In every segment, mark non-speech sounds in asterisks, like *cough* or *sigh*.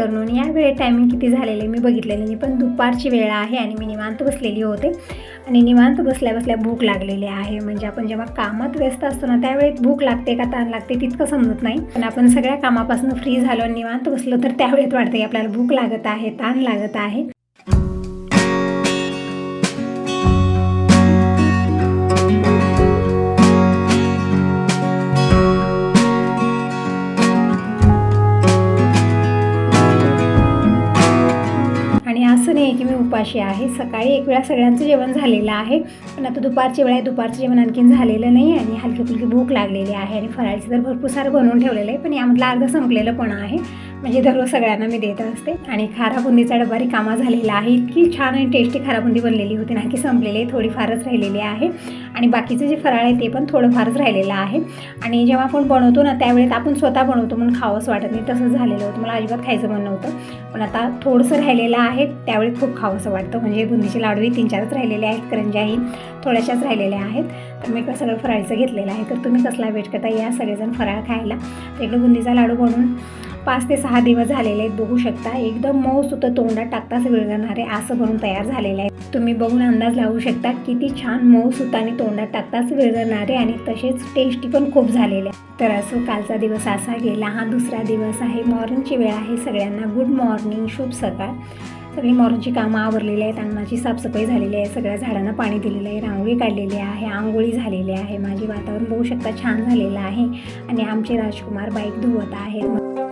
Afternoon या वेळेत timing किती झालेले मी बघितलेले नाही पण दुपारची वेळ आहे आणि मी निवांत बसलेली होते. आणि निवांत बसल्या बसल्या भूक लागलेली आहे. म्हणजे आपण जेव्हा कामात व्यस्त असतो ना त्यावेळेत भूक लागते का ताण लागते तितकं समजत नाही. पण आपण सगळ्या कामापासून फ्री झालो आणि निवांत बसलो तर त्यावेळेत वाटते की आपल्याला भूक लागत आहे ताण लागत आहे. नाही की मी उपाशी आहे. सकाळी एक वेळा सगळ्यांचं जेवण झालेलं आहे. पण आता दुपारची वेळ आहे दुपारचं जेवण आणखीन झालेलं नाही आणि हलकी फुलकी भूक लागलेली आहे आणि फराळीचं तर भरपूर सारं बनवून ठेवलेलं आहे. पण यामधलं अर्ध संपलेलं पण आहे. म्हणजे दररोज सगळ्यांना मी देत असते. आणि खाराबुंदीचा डबा रिकामा झालेला आहे. इतकी छान आणि टेस्टी खाराबुंदी बनलेली होती ना की संपलेली थोडीफारच राहिलेली आहे. आणि बाकीचं जे फराळ आहे ते पण थोडंफारच राहिलेलं आहे. आणि जेव्हा आपण बनवतो ना त्यावेळेत आपण स्वतः बनवतो म्हणून खावंच वाटत नाही. तसंच झालेलं होतं. मला अजिबात खायचं मन नव्हतं. पण आता थोडंसं राहिलेलं आहे त्यावेळी खूप खावंसं वाटतं. म्हणजे बुंदीचे लाडूही तीन चारच राहिलेले आहेत. करंजाही थोड्याशाच राहिलेल्या आहेत. तर मी सगळं फराळीचं घेतलेलं आहे. तर तुम्ही कसला वेट करता या सगळेजण फराळ खायला. तर इकडे बुंदीचा लाडू बनवून पाच ते सहा दिवस झालेले आहेत बघू शकता. एकदम मऊ सुतं तोंडात टाकताच विरघळणारे असं बनून तयार झालेले आहे तुम्ही बघून अंदाज लावू शकता किती छान मऊ सुताने आणि तोंडात टाकताच विरघळणारे आणि तसेच टेस्टी पण खूप झालेले आहे. तर असो कालचा दिवस असा गेला हा दुसरा दिवस आहे. मॉर्निंगची वेळ आहे सगळ्यांना. गुड मॉर्निंग शुभ सकाळ. सगळी मॉर्निंगची कामं आवरलेली आहेत अंगणाची साफसफाई झालेली आहे. सगळ्या झाडांना पाणी दिलेलं आहे रांगोळी काढलेली आहे आंघोळी झालेली आहे. माझे वातावरण बघू शकता छान झालेलं आहे आणि आमचे राजकुमार बाईक धुवत आहेत.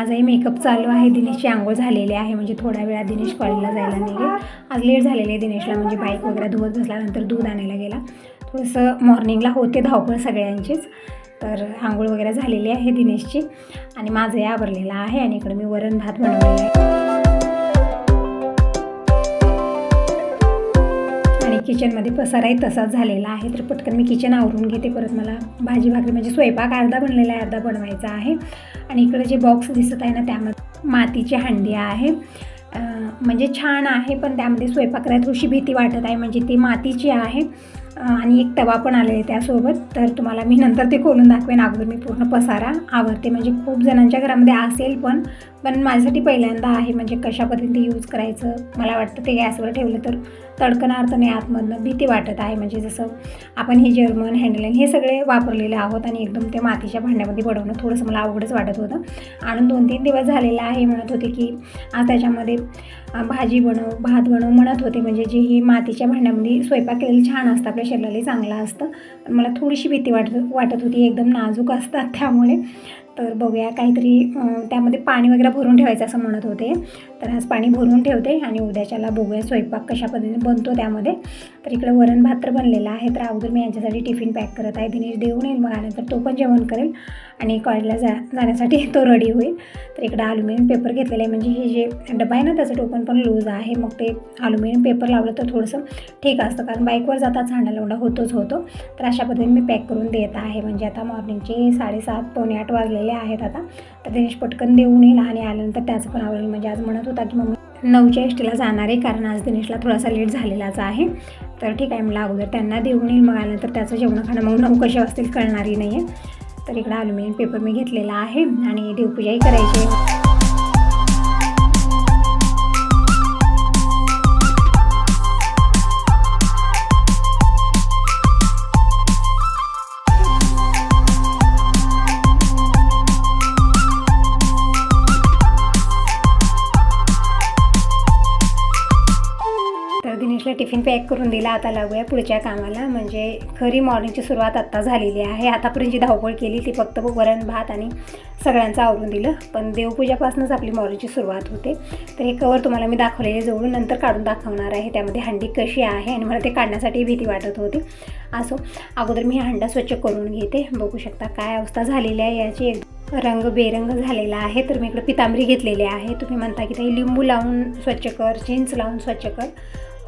माझाही मेकअप चालू आहे. दिनेशची आंघोळ झालेली आहे. म्हणजे थोड्या वेळा दिनेश कॉलेजला जायला निघेल. आज लेट झालेली आहे दिनेशला. म्हणजे बाईक वगैरे धुवत बसल्यानंतर दूध आणायला गेला. थोडंसं मॉर्निंगला होते धावपळ सगळ्यांचीच. तर आंघोळ वगैरे झालेली आहे दिनेशची. आणि माझंही आवरलेलं आहे आणि इकडे मी वरण भात बनवलेला आहे. किचनमध्ये पसाराही तसाच झालेला आहे. तर पटकन मी किचन आवरून घेते. परत मला भाजी भाकरी म्हणजे स्वयंपाक अर्धा बनलेला आहे अर्धा बनवायचा आहे. आणि इकडे जे बॉक्स दिसत आहे ना त्यामध्ये मातीची हांडी आहे. म्हणजे छान आहे पण त्यामध्ये स्वयंपाक करायला थोडीशी भीती वाटत आहे म्हणजे ती मातीची आहे. आणि एक तवा पण आलेला आहे त्यासोबत. तर तुम्हाला मी नंतर ते खोलून दाखवेन. अगोदर मी पूर्ण पसारा आवडते म्हणजे खूप जणांच्या घरामध्ये असेल पण पण माझ्यासाठी पहिल्यांदा आहे. म्हणजे कशा पद्धतीने यूज करायचं मला वाटतं ते गॅसवर ठेवलं तर तडकणार तर नाही आतमधनं भीती वाटत आहे. म्हणजे जसं आपण हे जर्मन हँडलाईन हे सगळे वापरलेले आहोत आणि एकदम ते मातीच्या भांड्यामध्ये बनवणं थोडंसं मला अवघडच वाटत होतं. आणि दोन तीन दिवस झालेला आहे म्हणत होते की आज त्याच्यामध्ये भाजी बनव भात बनव म्हणत होते. म्हणजे जे ही मातीच्या भांड्यामध्ये स्वयंपाक केलेलं छान असतं आपल्या शरीराला चांगलं असतं. मला थोडीशी भीती वाटत वाटत होती एकदम नाजूक असतात त्यामुळे. तर बघूया काहीतरी त्यामध्ये पाणी वगैरे भरून ठेवायचं असं म्हणत होते. तर आज पाणी भरून ठेवते आणि उद्याच्याला बघूया स्वयंपाक कशा पद्धतीने बनतो त्यामध्ये. तर इकडं वरण भात तर बनलेला आहे तर अगोदर मी यांच्यासाठी टिफिन पॅक करत आहे. दिनेश देऊन येईल मग आल्यानंतर तो पण जेवण करेल आणि कॉलेजला जा जाण्यासाठी *laughs* तो रेडी होईल. तर इकडं अल्युमिनियम पेपर घेतलेलं आहे म्हणजे हे जे डबा आहे ना त्याचं टोपण पण लूज आहे. मग ते अल्युमिनियम पेपर लावलं तर थोडंसं ठीक असतं कारण बाईकवर जाता झाडा लावडा होतोच होतो. तर अशा पद्धतीने मी पॅक करून देत आहे. म्हणजे आता मॉर्निंगचे साडेसात पावणे आठ वाजलेले आहेत आता. तर दिनेश पटकन देऊन येईल आणि आल्यानंतर त्याचं पण आवडेल. म्हणजे आज म्हणत होता की मम्मी नऊच्या एष्टीला जाणार आहे कारण आज दिनेशला थोडासा लेट झालेलाच आहे. तर ठीक आहे मला अगोदर त्यांना देऊन येईल मग आल्यानंतर त्याचं जेवण खाणं. मग नऊ कसे वाजतील कळणारही नाही आहे तर इकडं अल्युमिनियम पेपर मी घेतलेला आहे आणि देवपूजाही करायची टिफिन पॅक करून दिला. आता लागूया पुढच्या कामाला. म्हणजे खरी मॉर्निंगची सुरुवात आत्ता झालेली आहे. आतापर्यंत जी धावपळ केली ती फक्त वरण भात आणि सगळ्यांचं आवरून दिलं. पण देवपूजापासूनच आपली मॉर्निंगची सुरुवात होते. तर हे कवर तुम्हाला मी दाखवलेले जवळून नंतर काढून दाखवणार आहे. त्यामध्ये हंडी कशी आहे आणि मला ते काढण्यासाठी भीती वाटत होती. असो अगोदर मी हंडा स्वच्छ करून घेते. बघू शकता काय अवस्था झालेली आहे याची. रंग बेरंग झालेला आहे. तर मी इकडं पितांबरी घेतलेली आहे. तुम्ही म्हणता की ते लिंबू लावून स्वच्छ कर चिंच लावून स्वच्छ कर.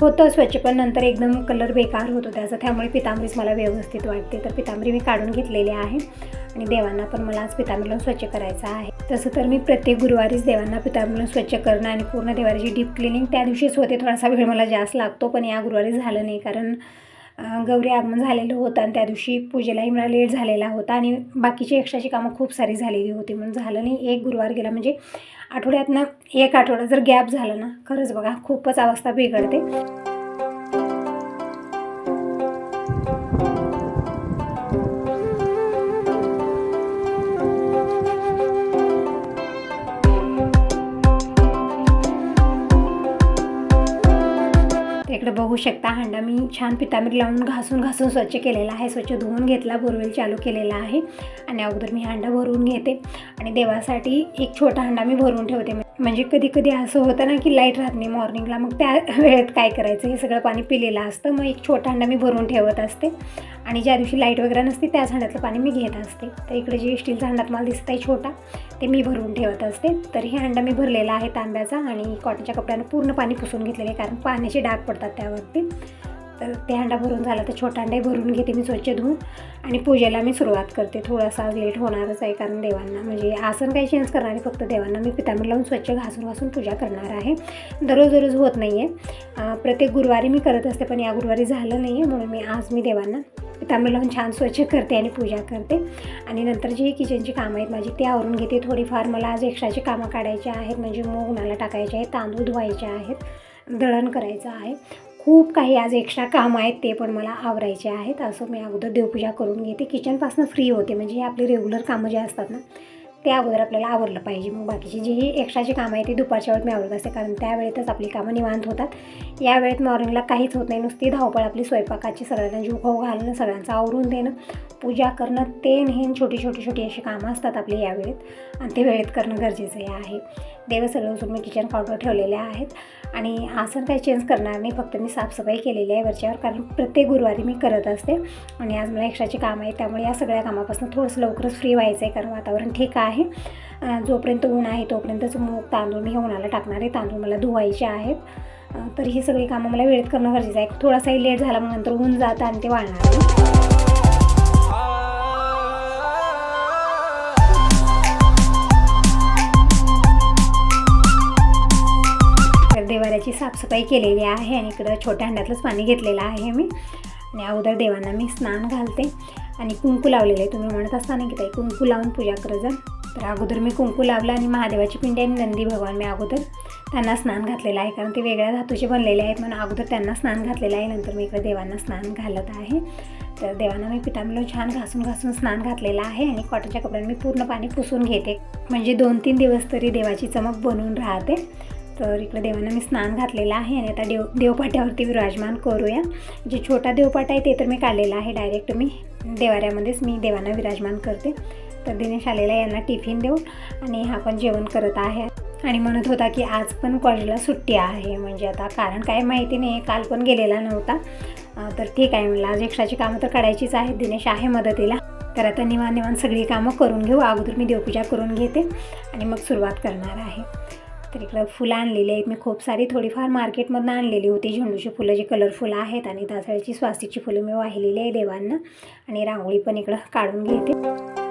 होतं स्वच्छ पण नंतर एकदम कलर बेकार होतो त्याचा त्यामुळे पितांबरीच मला व्यवस्थित वाटते. तर पितांबरी मी काढून घेतलेली आहे. आणि देवांना पण मला आज पितांबरीला स्वच्छ करायचं आहे. तसं तर मी प्रत्येक गुरुवारीच देवांना पितांबरीला स्वच्छ करणं आणि पूर्ण देवाची डीप क्लिनिंग त्या दिवशीच होते. थोडासा वेळ मला जास्त लागतो पण या गुरुवारी झालं नाही. कारण गौरी आगमन झालेलं होतं आणि त्या दिवशी पूजेलाही मला लेट झालेला होता आणि बाकीची एक्स्ट्राची कामं खूप सारी झालेली होती. म्हणून झालं नाही एक गुरुवार गेला. म्हणजे आठवड्यातनं एक आठवडा जर गॅप झाला ना खरंच बघा खूपच अवस्था बिघडते. बघू शकता. हांडा मी छान पितांबरी लावून घासून घासून स्वच्छ केलेला आहे. स्वच्छ धुवून घेतला बोरवेल चालू केलेला आहे. आणि अगोदर मी हांडा भरून घेते. आणि देवासाठी एक छोटा हांडा मी भरून ठेवते म्हणजे कधी कधी असं होतं ना की लाइट राहत नाही मॉर्निंगला मग त्या वेळेत काय करायचं? हे सगळं पाणी पिलेलं असतं. मग एक छोटा अंडा मी भरून ठेवत असते. आणि ज्या दिवशी लाइट वगैरे नसते त्याच हांड्यातलं पाणी मी घेत असते. तर इकडे जे स्टीलचा हंडात मला दिसत आहे छोटा ते मी भरून ठेवत असते. तर हे अंडा मी भरलेला आहे तांब्याचा आणि कॉटनच्या कपड्यानं पूर्ण पाणी पुसून घेतलेले आहे. कारण पाण्याचे डाग पडतात त्यावरती. तर ते हांडा भरून झाला तर छोटा हांडाही भरून घेते मी स्वच्छ धुवून. आणि पूजेला मी सुरुवात करते. थोडासा लेट होणारच आहे कारण देवांना म्हणजे आसन काही चेंज करणार आहे फक्त देवांना. मी पितांबर लावून स्वच्छ घासून घासून पूजा करणार आहे. दररोज दररोज होत नाही आहे प्रत्येक गुरुवारी मी करत असते पण या गुरुवारी झालं नाही आहे म्हणून मी आज मी देवांना पितांबर लावून छान स्वच्छ करते आणि पूजा करते. आणि नंतर जी किचनची कामं आहेत माझी ती आवरून घेते. थोडीफार मला आज एक्स्ट्राची कामं काढायची आहेत. म्हणजे मूग उन्हाला टाकायचे आहेत. तांदूळ धुवायचे आहेत. दळण करायचं आहे. खूप काही आज एक्स्ट्रा कामं आहेत ते पण मला आवरायचे आहेत. असं मी अगोदर देवपूजा करून घेते. किचनपासून फ्री होते. म्हणजे हे आपले रेग्युलर कामं जे असतात ना ते अगोदर आपल्याला आवरलं पाहिजे. मग बाकीची जी एक्स्ट्राची कामं आहे ती दुपारच्या वेळेत मी आवडत असते. कारण त्यावेळेतच आपली कामं निवांत होतात. या वेळेत मॉर्निंगला काहीच होत नाही. नुसती धावपळ आपली स्वयंपाकाची सगळ्यांना जीव खाऊ घालणं सगळ्यांचं आवरून देणं पूजा करणं ते नेहन छोटी छोटी छोटी अशी कामं असतात आपली या वेळेत आणि ते वेळेत करणं गरजेचं आहे. देव सगळं मी किचन काउंटर ठेवलेले आहेत. आणि आसन काही चेंज करणार नाही फक्त मी साफसफाई केलेली आहे वरच्यावर कारण प्रत्येक गुरुवारी मी करत असते. आणि आज मला एक्स्ट्राची कामं आहे त्यामुळे या सगळ्या कामापासून थोडंसं लवकरच फ्री व्हायचं आहे कारण वातावरण ठीक आहे. जोपर्यंत ऊन आहे तोपर्यंतच मूग तांदूळ मी हे उन्हाला टाकणार आहे. तांदूळ मला धुवायचे आहेत. तर ही सगळी कामं मला वेळेत करणं गरजेचं आहे. थोडासाही लेट झाला मग नंतर ऊन जातं आणि ते वाळणार घराची साफसफाई केलेली आहे आणि इकडं छोट्या हंड्यातलंच पाणी घेतलेलं आहे मी. आणि अगोदर देवांना मी स्नान घालते आणि कुंकू लावलेलं. आहे तुम्ही म्हणत असताना की ताई कुंकू लावून पूजा करत जा. तर अगोदर मी कुंकू लावलं आणि महादेवाची पिंडी आणि नंदी भगवान मी अगोदर त्यांना स्नान घातलेलं आहे. कारण ते वेगळ्या धातूचे बनलेले आहेत म्हणून अगोदर त्यांना स्नान घातलेलं आहे. नंतर मी इकडे देवांना स्नान घालत आहे. तर देवांना मी पितांबलं छान घासून घासून स्नान घातलेलं आहे आणि कॉटनच्या कपड्यांनी मी पूर्ण पाणी पुसून घेते. म्हणजे दोन तीन दिवस तरी देवाची चमक बनवून राहते. तर इकडे देवांना मी स्नान घातलेलं आहे आणि आता देव देवपाट्यावरती विराजमान करूया. जे छोटा देवपाट आहे ते तर मी काढलेला आहे. डायरेक्ट मी देवाऱ्यामध्येच मी देवांना विराजमान करते. तर दिनेश आलेला यांना टिफिन देऊन आणि हा पण जेवण करत आहे. आणि म्हणत होता की आज पण कॉलेजला सुट्टी आहे. म्हणजे आता कारण काय माहिती नाही काल पण गेलेला नव्हता. तर ठीक आहे म्हणलं आज एक्स्ट्राची कामं तर काढायचीच आहेत. दिनेश आहे मदतीला. तर आता निवान निवान सगळी कामं करून घेऊ. अगोदर मी देवपूजा करून घेते आणि मग सुरुवात करणार आहे. तर इकडं फुलं आणलेली आहेत. मी खूप सारी थोडीफार मार्केटमधनं आणलेली होती. झेंडूची फुलं जी कलरफुल आहेत आणि दासळ्याची स्वास्तिकची फुलं मी वाहिलेली आहे देवांना. आणि रांगोळी पण इकडं काढून घेते.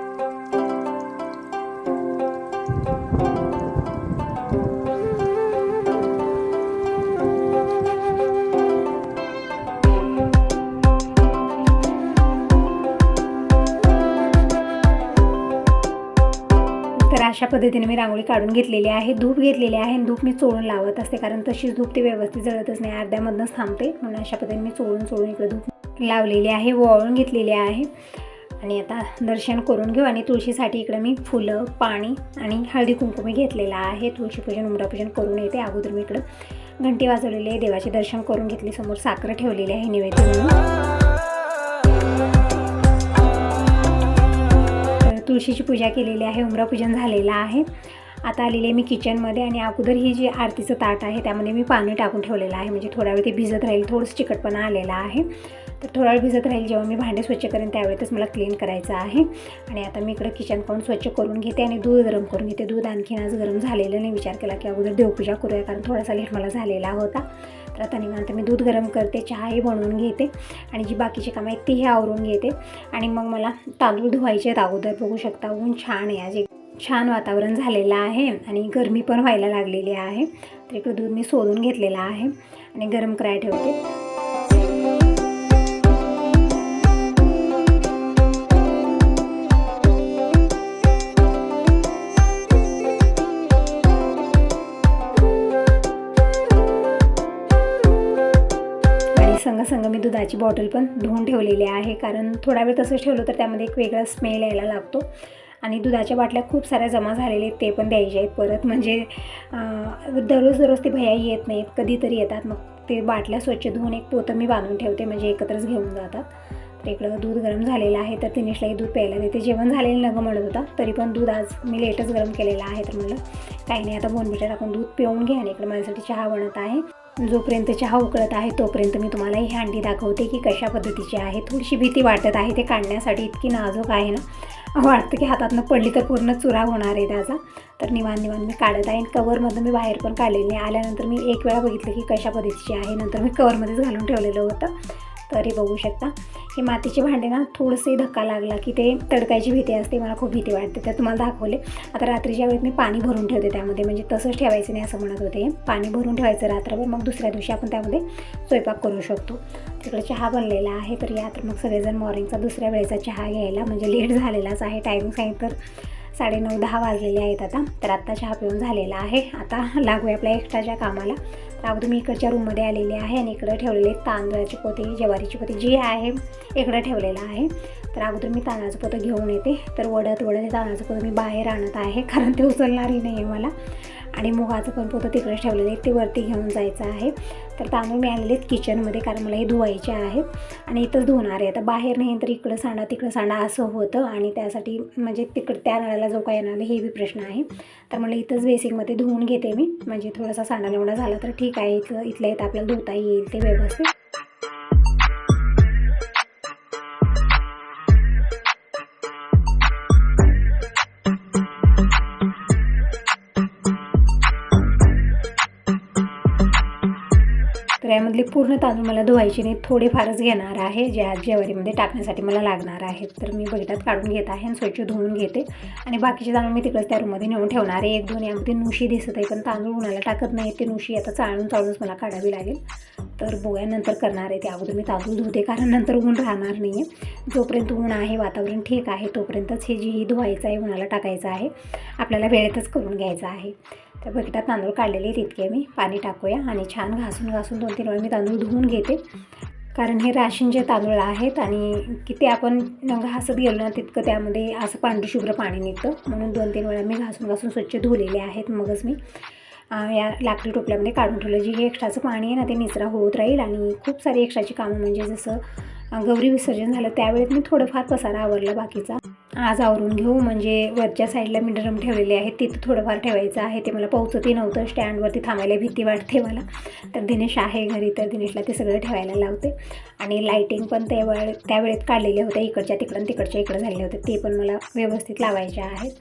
अशा पद्धतीने मी रांगोळी काढून घेतलेली आहे. धूप घेतलेली आहे आणि धूप मी चोळून लावत असते कारण तशीच धूप ती व्यवस्थित जळतच नाही. अर्ध्यामधनंच थांबते. म्हणून अशा पद्धतीने मी चोळून चोळून इकडे धूप लावलेली आहे वळून घेतलेली आहे. आणि आता दर्शन करून घेऊ आणि तुळशीसाठी इकडे मी फुलं पाणी आणि हळदी कुंकू मी घेतलेलं आहे. तुळशीपूजन उमरापूजन करून येते. अगोदर मी इकडं घंटी वाजवलेली आहे. देवाचे दर्शन करून घेतले. समोर साखर ठेवलेली आहे. निवेदन म्हणून. तुळशीची पूजा केलेली आहे उमरापूजन झालेलं आहे. आता आलेली आहे मी किचनमध्ये आणि अगोदर ही जी आरतीचं ताट आहे त्यामध्ये मी पाणी टाकून ठेवलेलं आहे. म्हणजे थोडा वेळ ते भिजत राहील थोडंसं चिकटपणा आलेला आहे. तर थोडा वेळ भिजत राहील जेव्हा मी भांडे स्वच्छ करेन त्यावेळेतच मला क्लीन करायचं आहे. आणि आता मी इकडं किचन पाहून स्वच्छ करून घेते आणि दूध गरम करून घेते. दूध आणखीन आज गरम झालेलं नाही. विचार केला की अगोदर देवपूजा करूया कारण थोडासा लेट मला झालेला होता. तर आता निवांत मी दूध गरम करते चहाही बनवून घेते आणि जी बाकीची कामं आहेत तीही आवरून घेते. आणि मग मला तांदूळ धुवायचे आहेत अगोदर बघू शकता ऊन छान आहे आज एक छान वातावरण झालेलं आहे आणि गरमी पण व्हायला लागलेली आहे. तर इकडे दूध मी सोडून घेतलेलं आहे आणि गरम करायला ठेवते. संग मी दुधाची बॉटल पण धुवून ठेवलेली आहे. कारण थोडा वेळ तसंच ठेवलं तर त्यामध्ये एक वेगळा स्मेल यायला लागतो. आणि दुधाच्या बाटल्या खूप साऱ्या जमा झालेल्या आहेत ते पण द्यायचे आहेत परत. म्हणजे दररोज दररोज ते भैया येत नाहीत कधीतरी येतात. मग ते बाटल्या स्वच्छ धुवून एक पोतं मी बांधून ठेवते म्हणजे एकत्रच घेऊन जातात. तर इकडं दूध गरम झालेलं आहे तर तिनेशलाही दूध प्यायला देते. जेवण झालेलं नगं म्हणत होता तरी पण दूध आज मी लेटच गरम केलेलं आहे. तर म्हणलं काही नाही आता बोनबिटा टाकून दूध पिऊन घ्या आणि इकडे माझ्यासाठी चहा बनत आहे. जोपर्यंत चहा उकळत आहे तोपर्यंत मी तुम्हाला ही हंडी दाखवते की कशा पद्धतीची आहे. थोडीशी भीती वाटत आहे ते काढण्यासाठी. इतकी नाजूक आहे ना. वाटतं की हातातनं पडली तर पूर्ण चुरा होणार आहे त्याचा. तर निवान निवान मी काढत आहे कवरमधून मी बाहेर पण काढलेली आल्यानंतर मी एक वेळा बघितलं की कशा पद्धतीची आहे. नंतर मी कवरमध्येच घालून ठेवलेलं होतं. तरी बघू शकता. हे मातीचे भांडे ना थोडंसंही धक्का लागला की ते तडकायची भीती असते मला खूप भीती वाटते. तर तुम्हाला दाखवले. आता रात्रीच्या वेळेत मी पाणी भरून ठेवते त्यामध्ये. म्हणजे तसंच ठेवायचं नाही असं म्हणत होते पाणी भरून ठेवायचं रात्रभर मग दुसऱ्या दिवशी आपण त्यामध्ये स्वयंपाक करू शकतो. तिकडे चहा बनलेला आहे तर या तर मग सगळेजण मॉर्निंगचा दुसऱ्या वेळेचा चहा घ्यायला म्हणजे लेट झालेलाच आहे. टायमिंग सांगितलं तर साडेनऊ दहा वाजलेले आहेत आता. तर आत्ता चहा पिऊन झालेला आहे. आता लागूया आपल्या एक्स्ट्राच्या कामाला. तर अगोदर मी इकडच्या रूममध्ये आलेली आहे आणि इकडं ठेवलेले तांदळाची पोती ज्वारीची पोती जी आहे इकडं ठेवलेलं आहे. तर अगोदर मी तांदळाचं पोतं घेऊन येते. तर वडत वडत हे तांदळाचं पोतं मी बाहेर आणत आहे. कारण ते उचलणारही नाही आहे मला. आणि मुगाचं पण पोतं तिकडे ठेवलेलं आहे. ते वरती घेऊन जायचं आहे. तर तांदूळ मी आणलेले आहेत किचनमध्ये कारण मला हे धुवायचे आहेत आणि इथंच धुणार आहे. आता बाहेर नाही तर इकडं सांडा तिकडं सांडा असं होतं आणि त्यासाठी म्हणजे तिकडं त्या नळाला जो काय येणार हे बी प्रश्न आहे. तर मला इथंच बेसिकमध्ये धुवून घेते मी. म्हणजे थोडासा सांडा निवडा झाला तर ठीक आहे. इथलं इथल्या इथं आपल्याला धुता येईल ते व्यवस्थित. तर पूर्ण तांदूळ मला धुवायचे नाही थोडेफारच घेणार आहे ज्या ज्वारीमध्ये टाकण्यासाठी मला लागणार आहेत. तर मी बघितात काढून घेत आहे आणि स्वच्छ धुवून घेते. आणि बाकीचे तांदूळ मी तिकडंच त्या रूममध्ये नेऊन ठेवणार आहे. एक दोन यामध्ये नुशी दिसत आहे पण तांदूळ उन्हाला टाकत नाही ते नुशी आता चाळून चाळूनच मला काढावी लागेल. तर बोया नंतर करणार आहे. ते अगोदर मी तांदूळ धुते कारण नंतर ऊन राहणार नाही आहे जोपर्यंत ऊन आहे वातावरण ठीक आहे तोपर्यंतच हे जी धुवायचं आहे उन्हाला टाकायचं आहे आपल्याला वेळेतच करून घ्यायचं आहे. तर बकेटात तांदूळ काढलेले आहेत मी. पाणी टाकूया आणि छान घासून घासून दोन तीन वेळा मी तांदूळ धुवून घेते. कारण हे राशींचे तांदूळ आहेत आणि किती आपण घासत गेलो ना तितकं त्यामध्ये असं पांढरशुभ्र पाणी निघतं. म्हणून दोन तीन वेळा मी घासून घासून स्वच्छ धुलेले आहेत मगच मी. या लाकडी टोपल्यामध्ये काढून ठेवलं. जे हे एक्स्ट्राचं पाणी आहे ना ते निचरा होत राहील आणि खूप सारी एक्स्ट्राची कामं म्हणजे जसं गौरी विसर्जन झालं. त्यावेळेत मी थोडंफार पसारा आवरला बाकीचा. आज आवरून घेऊ म्हणजे वरच्या साईडला मी ड्रम ठेवलेले आहेत. तिथं थोडंफार ठेवायचं आहे. ते मला पोहोचतही नव्हतं. स्टँडवरती थांबायला भीती वाटते मला. तर दिनेश आहे घरी तर दिनेशला ते सगळं ठेवायला लावते. आणि लाईटिंग पण त्यावेळे त्यावेळेत काढलेले होते इकडच्या तिकडं तिकडच्या इकडं झालेले होते ते पण मला व्यवस्थित लावायचे आहेत.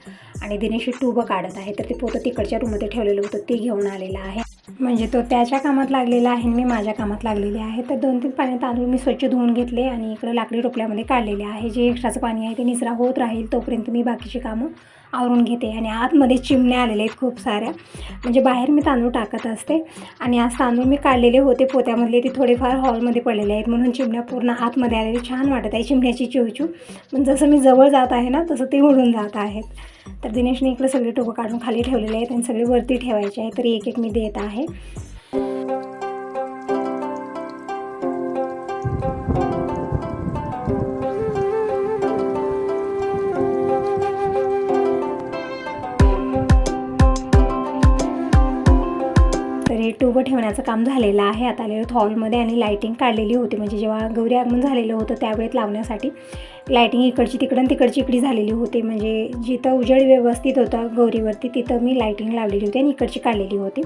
आणि दिनेश ट्यूब काढत आहे. तर ते पोतं तिकडच्या रूममध्ये ठेवलेलं होतं. ते घेऊन आलेलं आहे. म्हणजे तो त्याच्या कामात लागलेला आहे आणि मी माझ्या कामात लागलेले आहे. तर दोन तीन पाणी तांदूळ मी स्वच्छ धुवून घेतले आणि इकडं लाकडी टोपल्यामध्ये काढलेले आहे. जे एक्स्ट्राचं पाणी आहे ते निचरा होत राहील तोपर्यंत मी बाकीची कामं आवरून घेते. आणि आतमध्ये चिमण्या आलेल्या आहेत खूप साऱ्या. म्हणजे बाहेर मी तांदूळ टाकत असते आणि आज तांदूळ मी काढलेले होते पोत्यामधले. ते थोडेफार हॉलमध्ये पडलेले आहेत. म्हणून चिमण्या पूर्ण आतमध्ये आलेले छान वाटत आहे चिमण्याची चिवचू पण जसं मी जवळ जात आहे ना तसं ते उडून जात आहेत. तर दिनेशने इकडे सगळे टोकं काढून खाली ठेवलेले आहेत आणि सगळे वरती ठेवायचे आहे तरी एक एक मी देत आहे. तर उभं ठेवण्याचं काम झालेलं आहे. आता आलेलं हॉलमध्ये आणि लाईटिंग काढलेली होती. म्हणजे जेव्हा गौरी आगमन झालेलं होतं त्यावेळेत लावण्यासाठी लाईटिंग इकडची तिकडं तिकडची इकडी झालेली होती. म्हणजे जिथं उजेड व्यवस्थित होता गौरीवरती तिथं मी लाईटिंग लावलेली होती आणि इकडची काढलेली होती.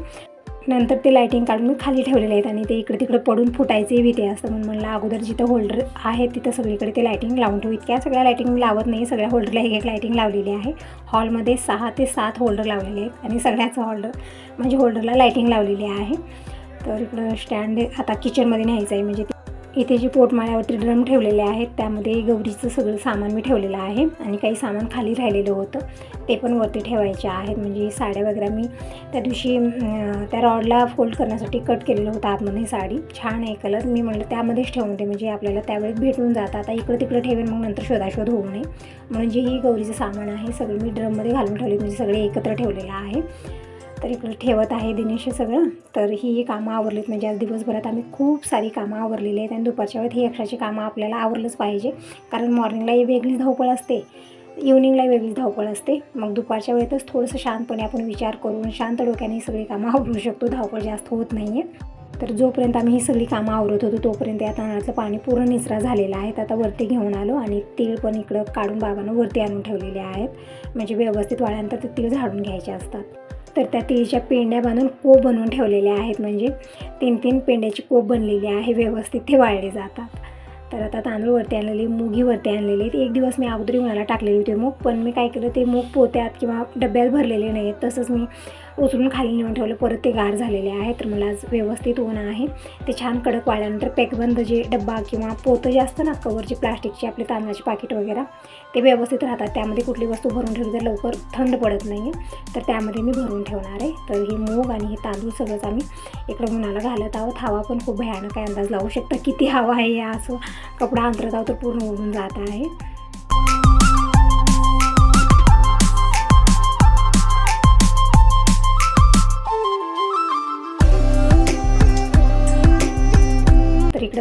नंतर ते लाईटिंग काढून मी खाली ठेवलेले आहेत आणि ते इकडे तिकडे पडून फुटायचे भीती असतं म्हणून म्हणलं अगोदर जिथं होल्डर आहे तिथं सगळीकडे ते लाईटिंग लावून ठेवू. इतक्या सगळ्या लाईटिंग मी लावत नाही सगळ्या होल्डरला एक एक लाईटिंग लावलेली आहे. हॉलमध्ये सहा ते सात होल्डर लावलेले आहेत आणि सगळ्याचं होल्डर म्हणजे होल्डरला लाईटिंग लावलेली आहे. तर इकडं स्टँड आता किचनमध्ये न्यायचं आहे म्हणजे इथे जे पोटमाळ्यावरती ड्रम ठेवलेले आहेत त्यामध्ये गौरीचं सगळं सामान मी ठेवलेलं आहे आणि काही सामान खाली राहिलेलं होतं. ते पण वरती ठेवायचे आहेत. म्हणजे साड्या वगैरे मी त्या दिवशी त्या रॉडला फोल्ड करण्यासाठी कट केलेलं होतं आतमध्ये साडी. छान आहे कलर. मी म्हटलं त्यामध्येच ठेवून दे. म्हणजे आपल्याला त्यावेळेस भेटून जातं. आता इकडं तिकडं ठेवेन मग नंतर शोधाशोध होऊ नये. म्हणून जे ही गौरीचं सामान आहे सगळं मी ड्रममध्ये घालून ठेवले. म्हणजे सगळे एकत्र ठेवलेलं आहे. तर इकडं ठेवत आहे दिनेश सगळं. तर ही कामं आवरलीत. म्हणजे आज दिवसभरात आम्ही खूप सारी कामं आवरलेली आहेत आणि दुपारच्या वेळेत ही अक्षराची कामं आपल्याला आवरलंच पाहिजे. कारण मॉर्निंगला वेगळी वेगळीच धावपळ असते. इव्हनिंगला वेगळीच धावपळ असते. मग दुपारच्या वेळेतच थोडंसं शांतपणे आपण विचार करून शांत डोक्याने ही सगळी कामं आवरू शकतो. धावपळ जास्त होत नाही आहे तर जोपर्यंत आम्ही ही सगळी कामं आवरत होतो तोपर्यंत या तांदळाचं पाणी पूर्ण निचरा झालेला आहे. तर आता वरती घेऊन आलो आणि तीळ पण इकडं काढून बाबांना वरती आणून ठेवलेले आहेत. म्हणजे व्यवस्थित वाळल्यानंतर ते तीळ झाडून घ्यायचे असतात. तर त्या तिळीच्या पेंड्या बांधून कोप बनवून ठेवलेल्या आहेत. म्हणजे तीन तीन पेंड्याची कोप बनलेली आहे. व्यवस्थित ते वाळले जातात. तर आता तांदूळवरती आणलेली आणलेले आणलेली आणलेले. आहेत एक दिवस मी अगोदर उन्हाला टाकलेली होती मूग पण मी काय केलं ते मूग पोत्यात किंवा डब्यात भरलेले नाही आहेत तसंच मी उचलून खाली नेऊन ठेवलं. परत ते गार झालेले आहे तर मला आज व्यवस्थित ऊन आहे. ते छान कडक वाळल्यानंतर पॅकबंद जे डब्बा किंवा पोतं जे असतं ना कवरची प्लास्टिकची आपले तांदळाची पाकिट वगैरे ते व्यवस्थित राहतात. त्यामध्ये कुठली वस्तू भरून ठेवली तर लवकर थंड पडत नाही आहे तर त्यामध्ये मी भरून ठेवणार आहे. तर हे मूग आणि हे तांदूळ सगळंच आम्ही इकडं उन्हाला घालत आहोत. हवा पण खूप भयानक आहे. अंदाज लावू शकता किती हवा आहे या असं कपडा अंतरत आहोत तर पूर्ण उडून जात आहे.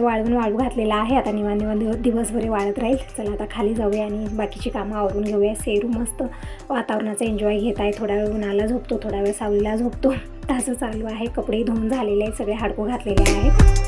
वाळवून वाळू घातलेला आहे. आता निवांत निवांत दिवसभर वाळत राहील. चला आता खाली जाऊया आणि बाकीची कामं आवरून घेऊया. सेरू मस्त वातावरणाचा एन्जॉय घेत आहे. थोडा वेळ उन्हाला झोपतो थोडा वेळ सावलीला झोपतो. *laughs* तसं चालू आहे. कपडे धुवून झालेले आहेत. सगळे हाडकू घातलेले आहेत.